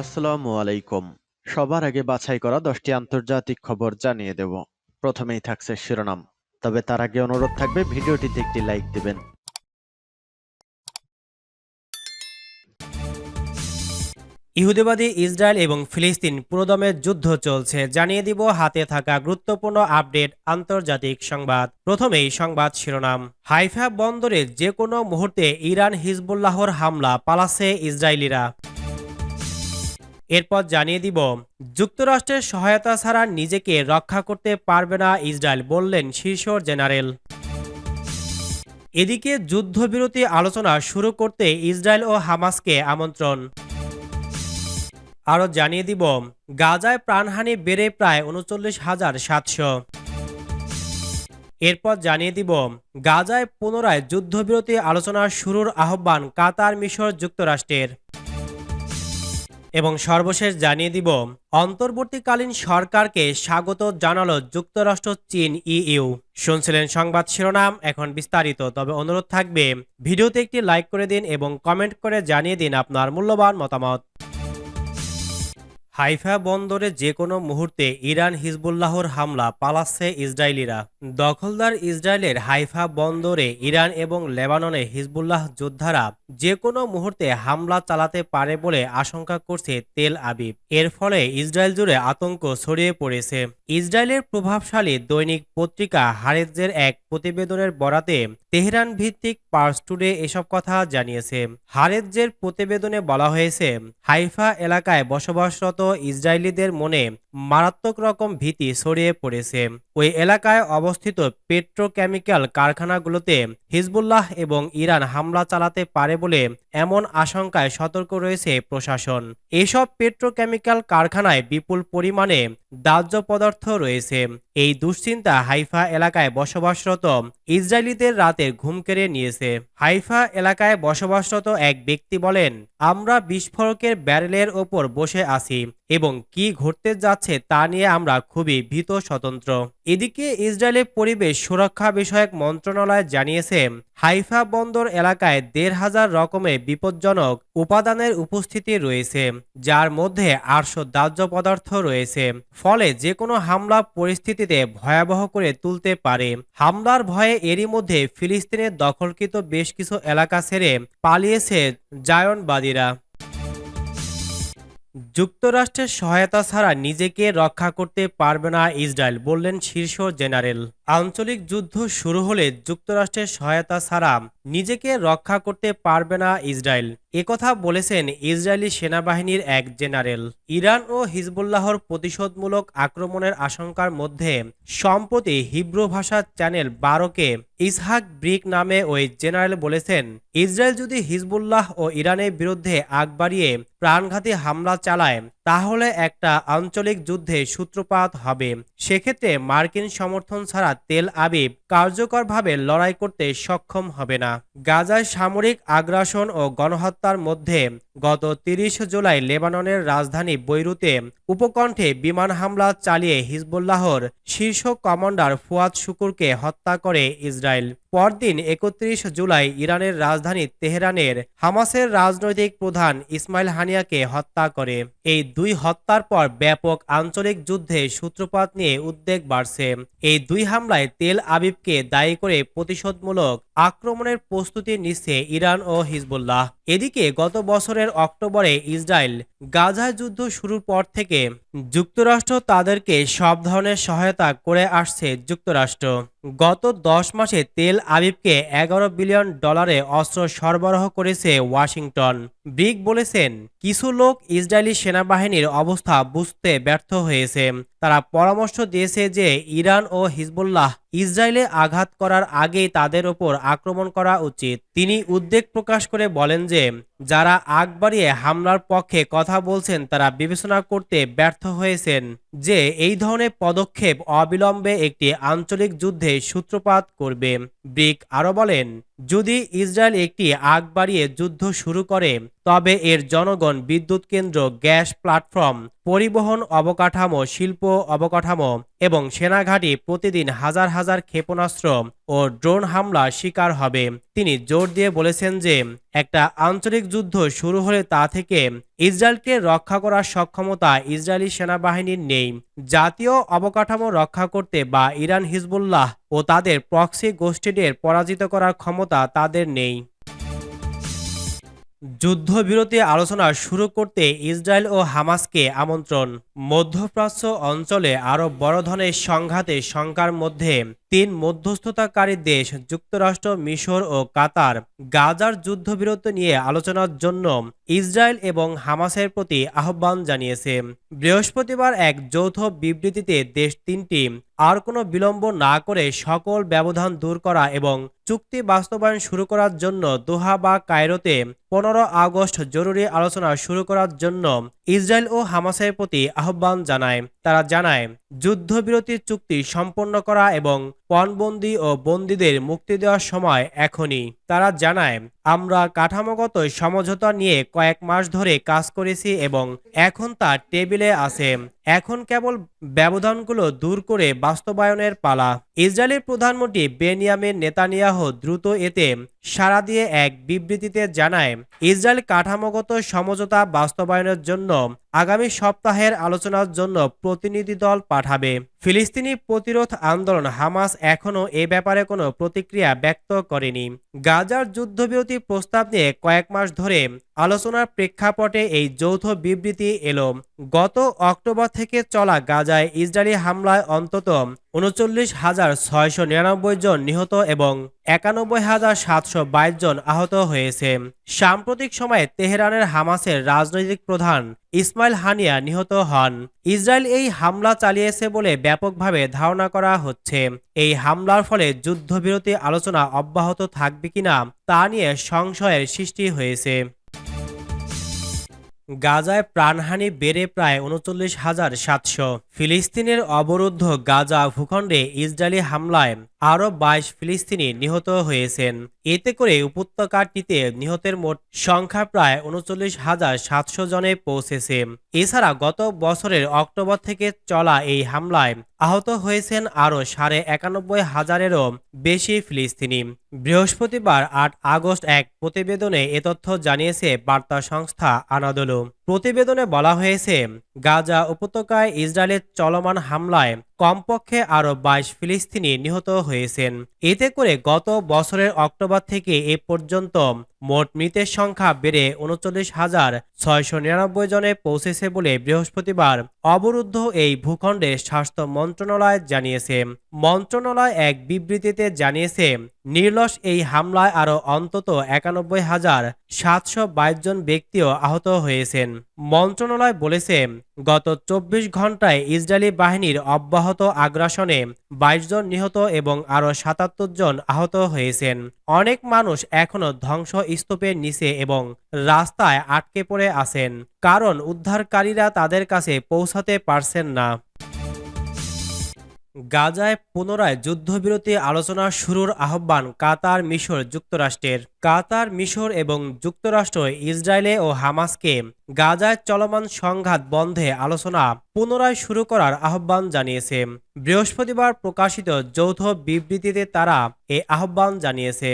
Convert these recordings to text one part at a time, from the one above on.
আসসালামু আলাইকুম। সবার আগে বাছাই করা দশটি আন্তর্জাতিক খবর জানিয়ে দেব। প্রথমেই থাকছে শিরোনাম। তবে তার আগে অনুরোধ থাকবে, ভিডিওটিতে একটি লাইক দিবেন। ইহুদিবাদী ইসরায়েল এবং ফিলিস্তিন পুরোদমে যুদ্ধ চলছে। জানিয়ে দিব, হাতে থাকা গুরুত্বপূর্ণ আপডেট, আন্তর্জাতিক সংবাদ। প্রথমেই সংবাদ শিরোনাম। হাইফা বন্দরে যে কোনো মুহূর্তে ইরান হিজবুল্লাহর হামলা, পালাচ্ছে ইসরায়েলিরা। এরপর জানিয়ে দিব, যুক্তরাষ্ট্রের সহায়তা ছাড়া নিজেকে রক্ষা করতে পারবে না ইসরায়েল, বললেন শীর্ষ জেনারেল। এদিকে যুদ্ধবিরতি আলোচনা শুরু করতে ইসরায়েল ও হামাসকে আমন্ত্রণ। আরও জানিয়ে দিব, গাজায় প্রাণহানি বেড়ে প্রায় উনচল্লিশ হাজার সাতশো। এরপর জানিয়ে দিব, গাজায় পুনরায় যুদ্ধবিরতি আলোচনা শুরুর আহ্বান কাতার মিশর যুক্তরাষ্ট্রের। এবং সর্বশেষ জানিয়ে দিব, অন্তর্বর্তীকালীন সরকারকে স্বাগত জানালো যুক্তরাষ্ট্র, চীন, ইইউ। শুনছিলেন সংবাদ শিরোনাম, এখন বিস্তারিত, তবে অনুরোধ থাকবে, ভিডিওতে একটি লাইক করে দিন এবং কমেন্ট করে জানিয়ে দিন আপনার মূল্যবান মতামত। হাইফা বন্দরে যে কোনো মুহূর্তে ইরান হিজবুল্লাহর হামলা পালাচ্ছে ইসরায়েলিরা। দখলদার ইসরায়েলের হাইফা বন্দরে ইরান এবং লেবাননে হিজবুল্লাহ যোদ্ধারা যে কোনো মুহূর্তে হামলা চালাতে পারে বলে আশঙ্কা করছে তেল আবিব। এর ফলে ইসরায়েল জুড়ে আতঙ্ক ছড়িয়ে পড়েছে। ইসরায়েলের প্রভাবশালী দৈনিক পত্রিকা হারেজের এক প্রতিবেদনের বরাতে তেহরান ভিত্তিক পার্স টুডে এসব কথা জানিয়েছে। হারেজের প্রতিবেদনে বলা হয়েছে, হাইফা এলাকায় বসবাসরত ইসরায়েলিদের মনে মারাত্মক রকম ভীতি ছড়িয়ে পড়েছে। ওই এলাকায় অবস্থিত পেট্রোকেমিক্যাল কারখানাগুলোতে হিজবুল্লাহ এবং ইরান হামলা চালাতে পারে বলে এমন আশঙ্কায় সতর্ক রয়েছে প্রশাসন। এসব পেট্রোকেমিক্যাল কারখানায় বিপুল পরিমাণে দাহ্য পদার্থ রয়েছে। এই দুশ্চিন্তা হাইফা এলাকায় বসবাসরত ইসরায়েলিদের রাতে ঘুম কেড়ে নিয়েছে। হাইফা এলাকায় বসবাসরত এক ব্যক্তি বলেন, আমরা বিস্ফোরকের ব্যারেলের ওপর বসে আছি। এবং কি ঘটতে যাচ্ছে তা নিয়ে আমরা খুবই ভীত স্বতন্ত্র। এদিকে ইসরায়েলের পরিবেশ সুরক্ষা বিষয়ক মন্ত্রণালয় জানিয়েছে, হাইফা বন্দর এলাকায় দেড় হাজার রকমের বিপজ্জনক উপাদানের উপস্থিতি রয়েছে, যার মধ্যে আটশো দাহ্য পদার্থ রয়েছে। ফলে যে কোনো হামলা পরিস্থিতিতে ভয়াবহ করে তুলতে পারে। হামলার ভয়ে এরই মধ্যে ফিলিস্তিনের দখলকৃত বেশ কিছু এলাকা ছেড়ে পালিয়েছে জায়নবাদীরা। যুক্তরাষ্ট্রের সহায়তা ছাড়া নিজেকে রক্ষা করতে পারবে না ইসরায়েল, বললেন শীর্ষ জেনারেল। আঞ্চলিক যুদ্ধ শুরু হলে যুক্তরাষ্ট্রের সহায়তা ছাড়া নিজেকে রক্ষা করতে পারবে না ইসরায়েল। একথা বলেছেন ইসরায়েলি সেনাবাহিনীর এক জেনারেল। ইরান ও হিজবুল্লাহর প্রতিশোধমূলক আক্রমণের আশঙ্কার মধ্যে সম্প্রতি হিব্রু ভাষার চ্যানেল বারোকে ইসহাক ব্রিক নামে ওই জেনারেল বলেছেন, ইসরায়েল যদি হিজবুল্লাহ ও ইরানের বিরুদ্ধে আগ বাড়িয়ে প্রাণঘাতী হামলা চালায়, তাহলে একটা আঞ্চলিক যুদ্ধে সূত্রপাত হবে। সেক্ষেত্রে মার্কিন সমর্থন ছাড়া তেল আবিব কার্যকরভাবে লড়াই করতে সক্ষম হবে না। গাজায় সামরিক আগ্রাসন ও গণহত্যার মধ্যে গত তিরিশ জুলাই লেবাননের রাজধানী বৈরুতে উপকণ্ঠে বিমান হামলা চালিয়ে হিজবুল্লাহর শীর্ষ কমান্ডার ফুয়াদ শুকুরকে হত্যা করে ইসরায়েল। পরদিন একত্রিশ জুলাই ইরানের রাজধানী তেহরানের হামাসের রাজনৈতিক প্রধান ইসমাইল হানিয়াকে হত্যা করে। এই দুই হত্যার পর ব্যাপক আঞ্চলিক যুদ্ধে সূত্রপাত নিয়ে উদ্বেগ বাড়ছে। এই দুই হামলায় তেল আবিবকে দায়ী করে প্রতিশোধমূলক আক্রমণের প্রস্তুতি নিচ্ছে ইরান ও হিজবুল্লাহ। এদিকে গত বছরের অক্টোবরে ইসরায়েল গাজায় যুদ্ধ শুরুর পর থেকে যুক্তরাষ্ট্র তাদেরকে সব ধরনের সহায়তা করে আসছে যুক্তরাষ্ট্র। গত দশ মাসে তেল আবিবকে এগারো বিলিয়ন ডলারে অস্ত্র সরবরাহ করেছে ওয়াশিংটন। ব্রিক বলেছেন, কিছু লোক ইসরায়েলি সেনাবাহিনীর অবস্থা বুঝতে ব্যর্থ হয়েছে। তারা পরামর্শ দিয়েছে যে ইরান ও হিজবুল্লাহ ইসরায়েলে আঘাত করার আগেই তাদের ওপর আক্রমণ করা উচিত। তিনি উদ্বেগ প্রকাশ করে বলেন যে, যারা আগ বাড়িয়ে হামলার পক্ষে কথা বলছেন, তারা বিবেচনা করতে ব্যর্থ হয়েছেন যে এই ধরনের পদক্ষেপ অবিলম্বে একটি আঞ্চলিক যুদ্ধে সূত্রপাত করবে। ব্রিক আরও বলেন, যদি ইসরায়েল একটি আগ বাড়িয়ে যুদ্ধ শুরু করে তবে এর জনগণ বিদ্যুৎ কেন্দ্র, গ্যাস প্ল্যাটফর্ম, পরিবহন অবকাঠামো, শিল্প অবকাঠামো এবং সেনাঘাঁটি প্রতিদিন হাজার হাজার ক্ষেপণাস্ত্র ও ড্রোন হামলা শিকার হবে। তিনি জোর দিয়ে বলেছেন যে, একটা আঞ্চলিক যুদ্ধ শুরু হলে তা থেকে ইসরায়েলকে রক্ষা করার সক্ষমতা ইসরায়েলি সেনাবাহিনীর নেই। জাতীয় অবকাঠামো রক্ষা করতে বা ইরান হিজবুল্লাহ ও তাদের প্রক্সি গোষ্ঠীদের পরাজিত করার ক্ষমতা তাদের নেই। যুদ্ধবিরতি আলোচনা শুরু করতে ইসরায়েল ও হামাসকে আমন্ত্রণ। মধ্যপ্রাচ্য অঞ্চলে আরও বড় ধরনের সংঘাতে শঙ্কার মধ্যে তিন মধ্যস্থতাকারী দেশ যুক্তরাষ্ট্র, মিশর ও কাতার গাজার যুদ্ধবিরতি নিয়ে আলোচনার জন্য ইসরায়েল এবং হামাসের প্রতি আহ্বান জানিয়েছে। বৃহস্পতিবার এক যৌথ বিবৃতিতে দেশ তিনটি আর কোনো বিলম্ব না করে সকল ব্যবধান দূর করা এবং চুক্তি বাস্তবায়ন শুরু করার জন্য দোহা বা কায়রোতে পনেরো আগস্ট জরুরি আলোচনা শুরু করার জন্য ইসরায়েল ও হামাসের প্রতি আহ্বান জানায়। তারা জানায়, যুদ্ধবিরতি চুক্তি সম্পন্ন করা এবং পণবন্দি ও বন্দীদের মুক্তি দেওয়ার সময় এখনই। তারা জানায়, আমরা কাঠামোগত সমঝোতা নিয়ে কয়েক মাস ধরে কাজ করেছি এবং এখন তা টেবিলে আছে, এখন কেবল ব্যবধানগুলো দূর করে বাস্তবায়নের পালা। ইসরায়েলের প্রধানমন্ত্রী বেনিয়ামের নেতানিয়াহ দ্রুত এতে সাড়া দিয়ে এক বিবৃতিতে জানায়, ইসরায়েল কাঠামোগত সমঝোতা বাস্তবায়নের জন্য আগামী সপ্তাহের আলোচনার জন্য প্রতিনিধি দল পাঠাবে। ফিলিস্তিনি প্রতিরোধ আন্দোলন হামাস এখনও এ ব্যাপারে কোনো প্রতিক্রিয়া ব্যক্ত করেনি। গাজার যুদ্ধবিরতি প্রস্তাব নিয়ে কয়েক মাস ধরে আলোচনার প্রেক্ষাপটে এই যৌথ বিবৃতি এলো। গত অক্টোবর থেকে চলা গাজায় ইসরায়েলি হামলায় অন্তত উনচল্লিশ হাজার ছয়শো নিরানব্বই জন নিহত এবং একানব্বই হাজার সাতশো বাইশ জন আহত হয়েছে। সাম্প্রতিক সময়ে তেহরানের হামাসের রাজনৈতিক প্রধান ইসমাইল হানিয়া নিহত হন। ইসরায়েল এই হামলা চালিয়েছে বলে ব্যাপকভাবে ধারণা করা হচ্ছে। এই হামলার ফলে যুদ্ধবিরতি আলোচনা অব্যাহত থাকবে কিনা তা নিয়ে সংশয়ের সৃষ্টি হয়েছে। গাজায় প্রাণহানি বেড়ে প্রায় উনচল্লিশ হাজার সাতশো। ফিলিস্তিনের অবরুদ্ধ গাজা ভূখণ্ডে ইসরায়েলি হামলায় আরও বাইশ ফিলিস্তিনি নিহত হয়েছেন। এতে করে উপত্যকাটিতে নিহতের মোট সংখ্যা প্রায় উনচল্লিশ হাজার সাতশো জনে পৌঁছেছে। এছাড়া গত বছরের অক্টোবর থেকে চলা এই হামলায় আহত হয়েছেন আরও সাড়ে একানব্বই হাজারেরও বেশি ফিলিস্তিনি। বৃহস্পতিবার আট আগস্ট এক প্রতিবেদনে এ তথ্য জানিয়েছে বার্তা সংস্থা আনাদোলু। প্রতিবেদনে বলা হয়েছে, গাজা উপত্যকায় ইসরায়েলের চলমান হামলায় কমপক্ষে আরও বাইশ ফিলিস্তিনি নিহত হয়েছেন। এতে করে গত বছরের অক্টোবর থেকে এ পর্যন্ত মোট মৃতের সংখ্যা বেড়ে উনচল্লিশ হাজার ছয়শো নিরানব্বই জনে পৌঁছেছে বলে বৃহস্পতিবার অবরুদ্ধ এই ভূখণ্ডে স্বাস্থ্য মন্ত্রণালয় জানিয়েছে। মন্ত্রণালয় এক বিবৃতিতে জানিয়েছে, নির্লস এই হামলায় আরও অন্তত একানব্বই হাজার সাতশো জন ব্যক্তিও আহত হয়েছেন। মন্ত্রণালয় বলেছে, গত চব্বিশ ঘন্টায় ইসরায়েলি বাহিনীর অব্যাহত আগ্রাসনে বাইশ জন নিহত এবং আরও সাতাত্তর জন আহত হয়েছেন। অনেক মানুষ এখনও ধ্বংসস্তূপের নিচে এবং রাস্তায় আটকে পড়ে আছেন, কারণ উদ্ধারকারীরা তাদের কাছে পৌঁছাতে পারছেন না। গাজায় পুনরায় যুদ্ধবিরতি আলোচনা শুরুর আহ্বান কাতার মিশর যুক্তরাষ্ট্রের। কাতার, মিশর এবং যুক্তরাষ্ট্র, ইসরায়েলে ও হামাসকে গাজায় চলমান সংঘাত বন্ধে আলোচনা পুনরায় শুরু করার আহ্বান জানিয়েছে। বৃহস্পতিবার প্রকাশিত যৌথ বিবৃতিতে তারা এ আহ্বান জানিয়েছে।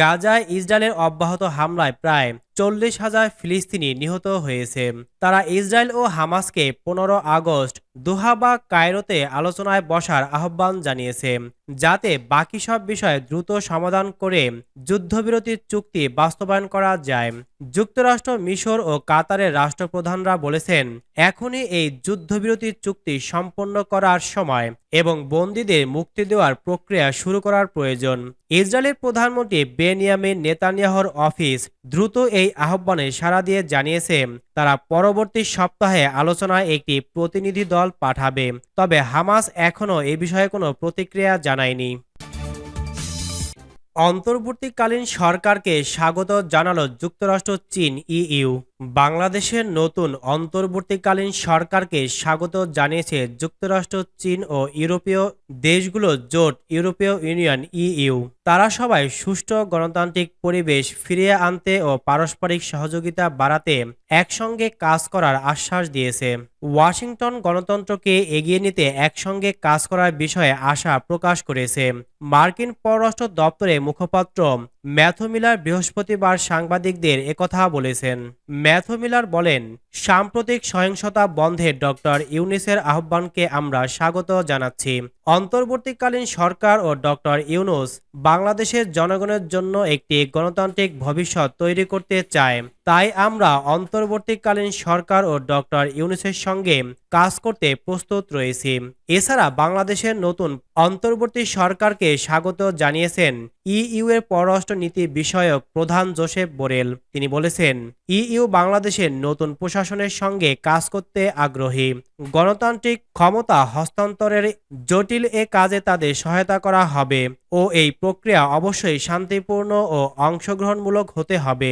গাজায় ইসরায়েলের অব্যাহত হামলায় প্রায় চল্লিশ হাজার ফিলিস্তিনি নিহত হয়েছে। তারা ইসরায়েল ও হামাসকে পনেরো আগস্ট দোহা বা কায়রোতে আলোচনায় বসার আহ্বান জানিয়েছে। যাতে বাকি সব বিষয়ে দ্রুত সমাধান করে যুদ্ধবিরতির চুক্তি বাস্তবায়ন করা যায়। যুক্তরাষ্ট্র, মিশর ও কাতারের রাষ্ট্রপ্রধানরা বলেছেন, এখনই এই যুদ্ধবিরতির চুক্তি সম্পন্ন করার সময় এবং বন্দীদের মুক্তি দেওয়ার প্রক্রিয়া শুরু করার প্রয়োজন। ইসরায়েলের প্রধানমন্ত্রী বেনিয়ামিন নেতানিয়াহর অফিস দ্রুত এই আহ্বানে সাড়া দিয়ে জানিয়েছে, তারা পরবর্তী সপ্তাহে আলোচনায় একটি প্রতিনিধি দল পাঠাবে, তবে হামাস এখনও এ বিষয়ে কোনো প্রতিক্রিয়া জানায়নি। অন্তর্বর্তীকালীন সরকারকে স্বাগত জানালো যুক্তরাষ্ট্র চীন ইইউ। বাংলাদেশের নতুন অন্তর্বর্তীকালীন সরকারকে স্বাগত জানিয়েছে যুক্তরাষ্ট্র, চীন ও ইউরোপীয় দেশগুলো জোট ইউরোপীয় ইউনিয়ন, ইইউ। তারা সবাই সুষ্ঠু গণতান্ত্রিক পরিবেশ ফিরিয়ে আনতে ও পারস্পরিক সহযোগিতা বাড়াতে একসঙ্গে কাজ করার আশ্বাস দিয়েছে। ওয়াশিংটন গণতন্ত্রকে এগিয়ে নিতে একসঙ্গে কাজ করার বিষয়ে আশা প্রকাশ করেছে। মার্কিন পররাষ্ট্র দপ্তরের মুখপাত্র ম্যাথু মিলার বৃহস্পতিবার সাংবাদিকদের একথা বলেছেন। ম্যাথোমিলার বলেন সাম্প্রতিক সহিংসতা বন্ধে ডক্টর ইউনিসের আহ্বানকে আমরা স্বাগত জানাচ্ছি। অন্তর্বর্তীকালীন সরকার ও ডক্টর ইউনুস বাংলাদেশের জনগণের জন্য একটি গণতান্ত্রিক ভবিষ্যৎ তৈরি করতে চায়। তাই আমরা অন্তর্বর্তীকালীন সরকার ও ডক্টর ইউনুসের সঙ্গে কাজ করতে প্রস্তুত রয়েছি। এছাড়া বাংলাদেশের নতুন অন্তর্বর্তী সরকারকে স্বাগত জানিয়েছেন ইইউ এর পররাষ্ট্র নীতি বিষয়ক প্রধান জোসেফ বোরেল। তিনি বলেছেন, ইইউ বাংলাদেশের নতুন প্রশাসনের সঙ্গে কাজ করতে আগ্রহী। গণতান্ত্রিক ক্ষমতা হস্তান্তরের জটিল এ কাজে তাদের সহায়তা করা হবে ও এই প্রক্রিয়া অবশ্যই শান্তিপূর্ণ ও অংশগ্রহণমূলক হতে হবে।